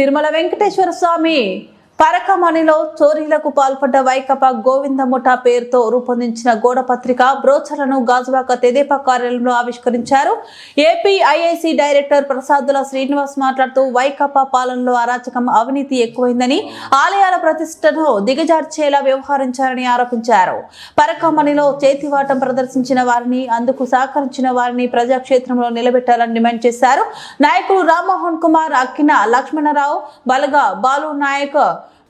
తిరుమల వెంకటేశ్వర స్వామి పరకమణిలో చోరీలకు పాల్పడ్డ వైకపా గోవింద ముఠా పేరుతో రూపొందించిన గోడపత్రిక బ్రోచర్లను గాజువాక తెదేపా కార్యాలయంలో ఆవిష్కరించారు. AP IIC director Prasadula Srinivas మాట్లాడుతూ వైకపా పాలనలో అరాచకం అవినీతి ఎక్కువైందని ఆలయాల ప్రతిష్టను దిగజార్చేలా వ్యవహరించారని ఆరోపించారు. పరకమణిలో చేతివాటం ప్రదర్శించిన వారిని అందుకు సహకరించిన వారిని ప్రజాక్షేత్రంలో నిలబెట్టాలని డిమాండ్ చేశారు. నాయకులు రామ్మోహన్ కుమార్ అక్కిన లక్ష్మణరావు బలగా బాలు నాయక్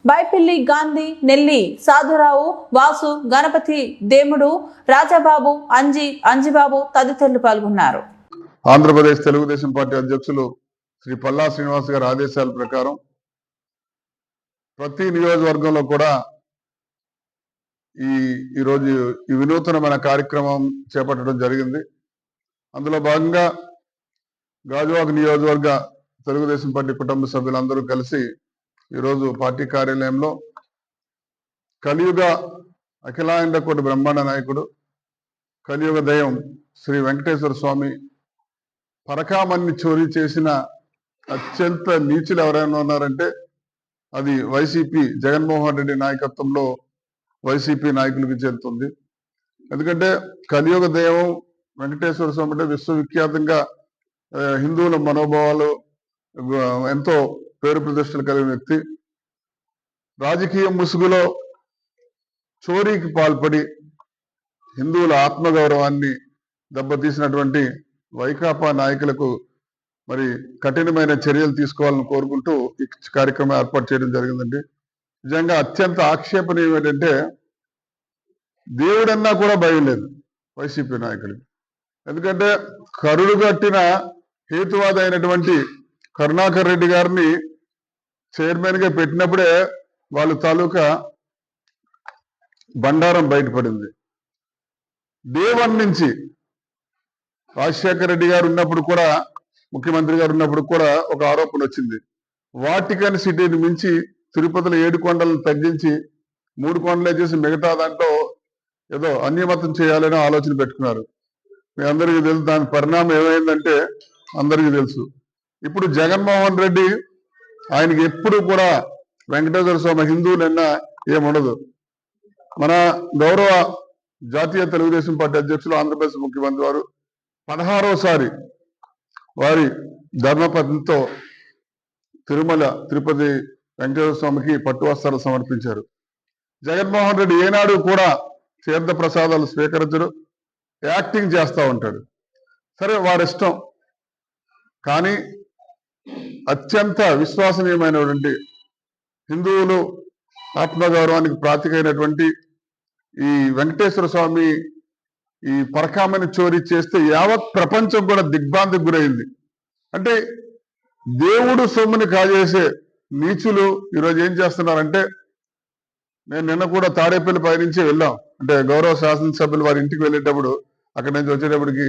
బైపిల్లి గాంధీ నెల్లి సాధురావు వాసు గణపతి దేముడు రాజాబాబు అంజి అంజిబాబు తదితరులు పాల్గొన్నారు. ఆంధ్రప్రదేశ్ తెలుగుదేశం పార్టీ అధ్యక్షులు శ్రీ పల్లా శ్రీనివాస్ గారి ఆదేశాల ప్రకారం ప్రతి నియోజకవర్గంలో కూడా ఈ ఈరోజు ఈ వినూతనమైన కార్యక్రమం చేపట్టడం జరిగింది. అందులో భాగంగా గాజువాక నియోజకవర్గ తెలుగుదేశం పార్టీ కుటుంబ సభ్యులందరూ కలిసి ఈరోజు పార్టీ కార్యాలయంలో కలియుగ అఖిలాండ కోటి బ్రహ్మాండ నాయకుడు కలియుగ దయం శ్రీ వెంకటేశ్వర స్వామి పరకామన్ని చోరీ చేసిన అత్యంత నీచులు ఎవరైనా ఉన్నారంటే అది వైసీపీ జగన్మోహన్ రెడ్డి నాయకత్వంలో వైసీపీ నాయకులకు చెందుతుంది ఎందుకంటే కలియుగ దైవం వెంకటేశ్వర స్వామి అంటే విశ్వవిఖ్యాతంగా హిందువుల మనోభావాలు ఎంతో పేరు ప్రతిష్టలు కలిగిన వ్యక్తి. రాజకీయ ముసుగులో చోరీకి పాల్పడి హిందువుల ఆత్మగౌరవాన్ని దెబ్బతీసినటువంటి వైకాపా నాయకులకు మరి కఠినమైన చర్యలు తీసుకోవాలని కోరుకుంటూ ఈ కార్యక్రమం ఏర్పాటు చేయడం జరిగిందండి. నిజంగా అత్యంత ఆక్షేపణీయం ఏంటంటే దేవుడన్నా కూడా భయం లేదు వైసీపీ నాయకులకి. ఎందుకంటే కరుడు కట్టిన హేతువాద అయినటువంటి కరుణాకర్ రెడ్డి గారిని చైర్మన్గా పెట్టినప్పుడే వాళ్ళ తాలూకా బండారం బయటపడింది. డే వన్ నుంచి రాజశేఖర రెడ్డి గారు ఉన్నప్పుడు కూడా ముఖ్యమంత్రి గారు ఉన్నప్పుడు కూడా ఒక ఆరోపణ వచ్చింది. వాటికన్ సిటీని మించి తిరుపతిలో ఏడు కొండలను తగ్గించి మూడు కొండలే చేసి మిగతా దాంట్లో ఏదో అన్యమతం చేయాలని ఆలోచన పెట్టుకున్నారు. మీ అందరికీ తెలుసు దాని పరిణామం ఏమైందంటే అందరికీ తెలుసు. ఇప్పుడు జగన్మోహన్ రెడ్డి ఆయనకి ఎప్పుడు కూడా వెంకటేశ్వర స్వామి హిందువులన్నా ఏముండదు మన గౌరవ జాతీయ తెలుగుదేశం పార్టీ అధ్యక్షులు ఆంధ్రప్రదేశ్ ముఖ్యమంత్రి వారు పదహారోసారి వారి ధర్మపత్నితో తిరుమల తిరుపతి వెంకటేశ్వర స్వామికి పట్టువస్త్రాలు సమర్పించారు. జగన్మోహన్ రెడ్డి ఏనాడు కూడా తీర్థ ప్రసాదాలు స్వీకరించడు యాక్టింగ్ చేస్తూ ఉంటాడు. సరే వారిష్టం. కానీ అత్యంత విశ్వసనీయమైనటువంటి హిందువులు ఆత్మగౌరవానికి ప్రాతికైనటువంటి ఈ వెంకటేశ్వర స్వామి ఈ పరకామని చోరీ చేస్తే యావత్ ప్రపంచం కూడా దిగ్భ్రాంతికి గురైంది. అంటే దేవుడు సొమ్ముని కాజేసే నీచులు ఈరోజు ఏం చేస్తున్నారంటే నేను నిన్న కూడా తాడేపల్లి పైనుంచి వెళ్ళాం. అంటే గౌరవ శాసనసభ్యులు వారి ఇంటికి వెళ్ళేటప్పుడు అక్కడి నుంచి వచ్చేటప్పటికి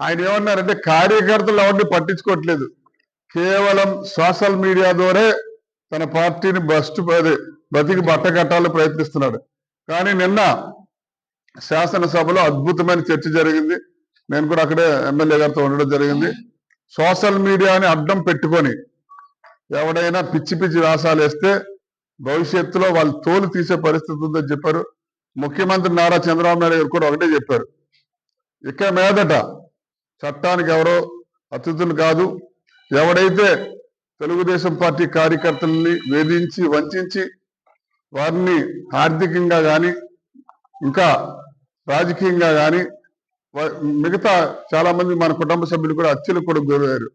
ఆయన ఏమన్నారంటే కార్యకర్తలు ఎవరిని పట్టించుకోవట్లేదు. కేవలం సోషల్ మీడియా ద్వారా తన పార్టీని బస్ట్ అదే బతికి బట్ట కట్టాలని ప్రయత్నిస్తున్నాడు. కానీ నిన్న శాసనసభలో అద్భుతమైన చర్చ జరిగింది. నేను కూడా అక్కడే ఎమ్మెల్యే గారితో ఉండడం జరిగింది. సోషల్ మీడియాని అడ్డం పెట్టుకొని ఎవడైనా పిచ్చి పిచ్చి వ్యాసాలు వేస్తే భవిష్యత్తులో వాళ్ళు తోలు తీసే పరిస్థితి ఉందని చెప్పారు. ముఖ్యమంత్రి నారా చంద్రబాబు నాయుడు గారు కూడా ఒకటే చెప్పారు. ఇక మీదట చట్టానికి ఎవరో అతిథులు కాదు ఎవడైతే తెలుగుదేశం పార్టీ కార్యకర్తల్ని వేధించి వంచి వారిని ఆర్థికంగా కానీ ఇంకా రాజకీయంగా కానీ మిగతా చాలా మంది మన కుటుంబ సభ్యులు కూడా హత్యలు కూడా గురయ్యారు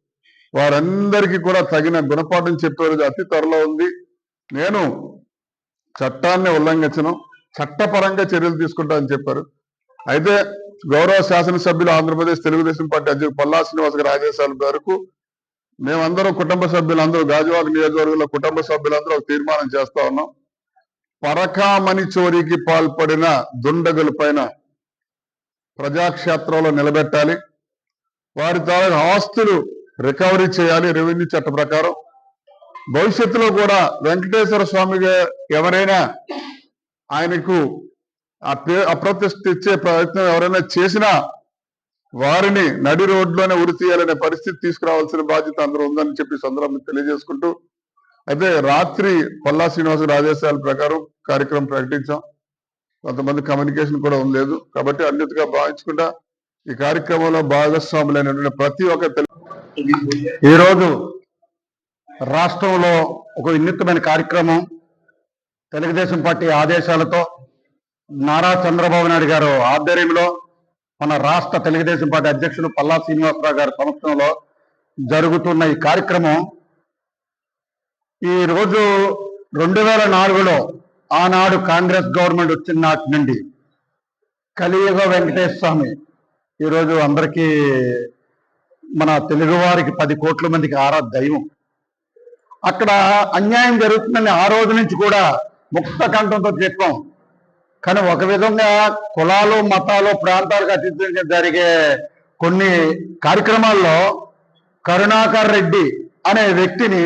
వారందరికీ కూడా తగిన గుణపాఠం చెప్పేది అతి త్వరలో ఉంది. నేను చట్టాన్ని ఉల్లంఘించను చట్టపరంగా చర్యలు తీసుకుంటానని చెప్పారు. అయితే గౌరవ శాసనసభ్యులు ఆంధ్రప్రదేశ్ తెలుగుదేశం పార్టీ అధ్యక్షుడు పల్లా శ్రీనివాస్ గారి ఆదేశాల మేరకు మేమందరం కుటుంబ సభ్యులందరూ గాజువాక నియోజకవర్గంలో కుటుంబ సభ్యులందరూ ఒక తీర్మానం చేస్తా ఉన్నాం. పరకామణి చోరీకి పాల్పడిన దుండగుల పైన ప్రజాక్షేత్రంలో నిలబెట్టాలి. వారి ద్వారా ఆస్తులు రికవరీ చేయాలి రెవెన్యూ చట్ట ప్రకారం. భవిష్యత్తులో కూడా వెంకటేశ్వర స్వామిగా ఎవరైనా ఆయనకు అప్రతిష్ఠ ఇచ్చే ప్రయత్నం ఎవరైనా చేసినా వారిని నడి రోడ్లోనే ఉరి తీయాలనే పరిస్థితి తీసుకురావాల్సిన బాధ్యత అందరూ ఉందని చెప్పి సందర్భం తెలియజేసుకుంటూ అయితే రాత్రి పల్లా శ్రీనివాస ఆదేశాల ప్రకారం కార్యక్రమం ప్రకటించాం. కొంతమంది కమ్యూనికేషన్ కూడా ఉండలేదు. కాబట్టి అన్నిటిగా భావించకుండా ఈ కార్యక్రమంలో భాగస్వాములైనటువంటి ప్రతి ఒక్క ఈరోజు రాష్ట్రంలో ఒక వినూత్నమైన కార్యక్రమం తెలుగుదేశం పార్టీ ఆదేశాలతో నారా చంద్రబాబు నాయుడు గారు ఆధ్వర్యంలో మన రాష్ట్ర తెలుగుదేశం పార్టీ అధ్యక్షులు పల్లా శ్రీనివాసరావు గారి సమక్షంలో జరుగుతున్న ఈ కార్యక్రమం ఈ రోజు రెండు వేల నాలుగులో ఆనాడు కాంగ్రెస్ గవర్నమెంట్ వచ్చిన నాటి నుండి కలియుగ వెంకటేశ్వర స్వామి ఈరోజు అందరికీ మన తెలుగువారికి పది కోట్ల మందికి ఆరా దైవం. అక్కడ అన్యాయం జరుగుతుందని ఆ రోజు నుంచి కూడా ముక్త కంఠంతో చెప్పాం. కానీ ఒక విధంగా కులాలు మతాలు ప్రాంతాలకు అతీతంగా జరిగే కొన్ని కార్యక్రమాల్లో కరుణాకర్ రెడ్డి అనే వ్యక్తిని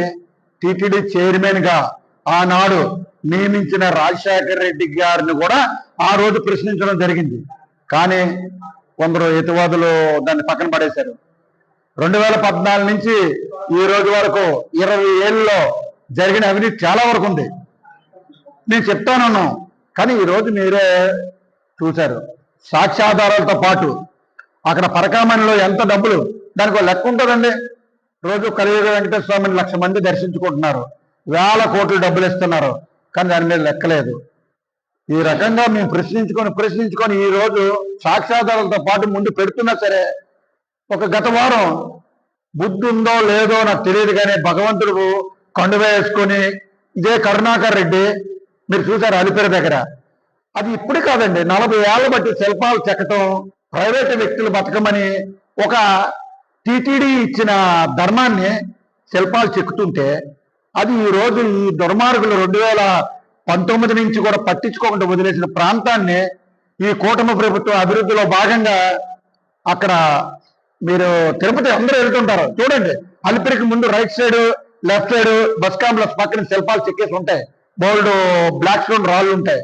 టీటీడీ చైర్మన్గా ఆనాడు నియమించిన రాజశేఖర రెడ్డి గారిని కూడా ఆ రోజు ప్రశ్నించడం జరిగింది. కానీ కొందరు హితవాదులు దాన్ని పక్కన పడేశారు. రెండు వేల పద్నాలుగు నుంచి ఈ రోజు వరకు ఇరవై ఏళ్ళలో జరిగిన అవినీతి చాలా వరకు ఉంది. నేను చెప్తానన్నాను కానీ ఈ రోజు మీరే చూశారు. సాక్ష్యాధారాలతో పాటు అక్కడ పరకామణిలో ఎంత డబ్బులు దానికి ఒక లెక్క ఉంటుందండి? రోజు కలియుగ వెంకటేశ్వర స్వామిని లక్ష మంది దర్శించుకుంటున్నారు. వేల కోట్లు డబ్బులు ఇస్తున్నారు. కానీ దాని మీద లెక్కలేదు ఈ రకంగా మేము ప్రశ్నించుకొని ప్రశ్నించుకొని ఈ రోజు సాక్ష్యాధారాలతో పాటు ముందు పెడుతున్నా సరే ఒక గత వారం బుద్ధి ఉందో లేదో నాకు తెలియదు కానీ భగవంతుడు కండువ వేసుకొని ఇదే కరుణాకర్ రెడ్డి మీరు చూసారు అలిపిరి దగ్గర? అది ఇప్పుడు కాదండి. నలభై ఏళ్ళ బట్టి శిల్పాలు చెక్కటం ప్రైవేటు వ్యక్తులు బతకమని ఒక టీటీడీ ఇచ్చిన ధర్మాన్ని శిల్పాలు చెక్కుతుంటే అది ఈ రోజు ఈ దుర్మార్గులు రెండు వేల పంతొమ్మిది నుంచి కూడా పట్టించుకోకుండా వదిలేసిన ప్రాంతాన్ని ఈ కూటమి ప్రభుత్వం అభివృద్ధిలో భాగంగా అక్కడ మీరు తిరుపతి అందరూ వెళ్తుంటారు. చూడండి. అలిపిరికి ముందు right side left side bus complex పక్కన శిల్పాలు చెక్కేసి ఉంటాయి. బోల్డ్ బ్లాక్ స్టోన్ రాళ్ళు ఉంటాయి.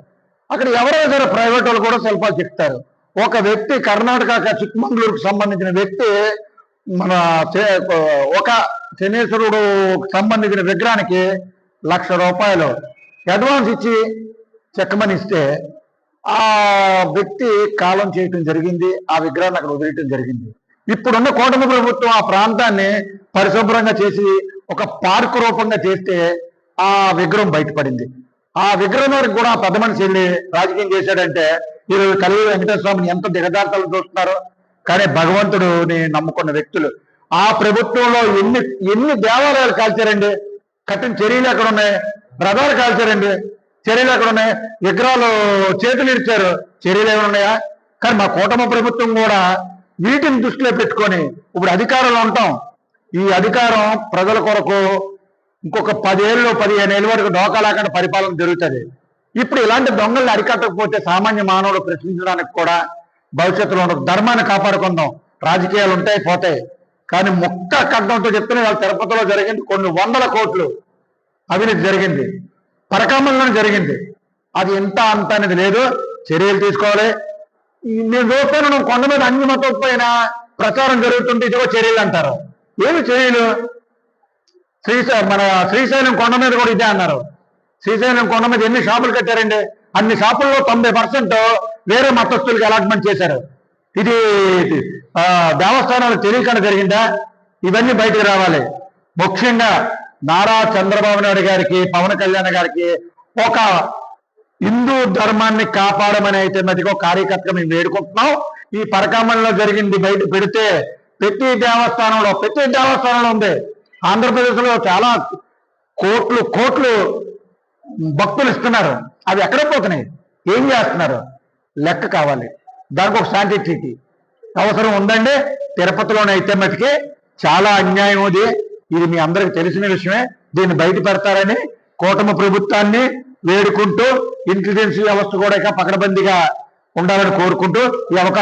అక్కడ ఎవరో సరే ప్రైవేట్ వాళ్ళు కూడా శిల్పాలు చెప్తారు. ఒక వ్యక్తి కర్ణాటక చిక్మంగళూరుకు సంబంధించిన వ్యక్తి మన చే- ఒక శనేశ్వరుడు సంబంధించిన విగ్రహానికి లక్ష రూపాయలు అడ్వాన్స్ ఇచ్చి చెక్కమని ఇస్తే ఆ వ్యక్తి కాలం చేయటం జరిగింది ఆ విగ్రహాన్ని అక్కడ వదిలేయటం జరిగింది. ఇప్పుడున్న కూటమి ప్రభుత్వం ఆ ప్రాంతాన్ని పరిశుభ్రంగా చేసి ఒక పార్క్ రూపంగా చేస్తే ఆ విగ్రహం బయటపడింది. ఆ విగ్రహం వరకు కూడా ఆ పెద్ద మనిషి వెళ్ళి రాజకీయం చేశాడంటే ఈరోజు కలిగి వెంకటేశ్వర స్వామిని ఎంత దిగజార్తలు చూస్తున్నారు. కానీ భగవంతుడుని నమ్ముకున్న వ్యక్తులు. ఆ ప్రభుత్వంలో ఎన్ని ఎన్ని దేవాలయాలు కాల్చారండి? కట్టిన చర్యలు ఎక్కడ ఉన్నాయి? రథాలు కాల్చారండి. చర్యలు ఎక్కడ ఉన్నాయి? విగ్రహాలు చేతులు ఇచ్చారు చర్యలు ఏమైనా ఉన్నాయా? కానీ మా కూటమి ప్రభుత్వం కూడా వీటిని దృష్టిలో పెట్టుకొని ఇప్పుడు అధికారంలో ఉంటాం. ఈ అధికారం ప్రజల కొరకు ఇంకొక పదేళ్ళు పదిహేను ఏళ్ళ వరకు డోకా లేకుండా పరిపాలన జరుగుతుంది. ఇప్పుడు ఇలాంటి దొంగల్ని అరికట్టకపోతే సామాన్య మానవుడు ప్రశ్నించడానికి కూడా భవిష్యత్తులో ఉండదు ధర్మాన్ని కాపాడుకుందాం. రాజకీయాలు ఉంటాయి పోతాయి. కానీ ముక్క కడ్డంతో చెప్తున్నా వాళ్ళ తిరుపతిలో జరిగింది కొన్ని వందల కోట్లు అవినీతి జరిగింది. పరకామంలో జరిగింది. అది ఇంత అంత అనేది లేదు. చర్యలు తీసుకోవాలి. నేను చూస్తాను కొండ మీద అన్ని మతం పైన ప్రచారం జరుగుతుంటే ఇదిగో చర్యలు అంటారు. ఏమి చర్యలు? శ్రీశైలం మన శ్రీశైలం కొండ మీద కూడా ఇదే అన్నారు. శ్రీశైలం కొండ మీద ఎన్ని షాపులు కట్టారండి? అన్ని షాపుల్లో తొంభై పర్సెంట్ వేరే మతస్థులకి అలాట్మెంట్ చేశారు. ఇది దేవస్థానాలు తెలియకుండా జరిగిందా? ఇవన్నీ బయటకు రావాలి. ముఖ్యంగా నారా చంద్రబాబు నాయుడు గారికి పవన్ కళ్యాణ్ గారికి ఒక హిందూ ధర్మాన్ని కాపాడమని అయితే మధ్య కార్యకర్తగా మేము వేడుకుంటున్నాం. ఈ పరకామంలో జరిగింది బయట పెడితే ప్రతి దేవస్థానంలో ప్రతి దేవస్థానంలో ఉంది. ఆంధ్రప్రదేశ్లో చాలా కోట్లు కోట్లు భక్తులు ఇస్తున్నారు. అవి ఎక్కడ పోతున్నాయి. ఏం చేస్తున్నారు? లెక్క కావాలి. దానికి ఒక శాంటిటీ అవసరం ఉందండి. తిరుపతిలోనే అయితే మటుకి చాలా అన్యాయం ఇది ఇది మీ అందరికి తెలిసిన విషయమే. దీన్ని బయట పెడతారని కూటమి ప్రభుత్వాన్ని వేడుకుంటూ ఇంటెలిజెన్స్ వ్యవస్థ కూడా ఇక పకడబందీగా ఉండాలని కోరుకుంటూ ఈ అవకాశం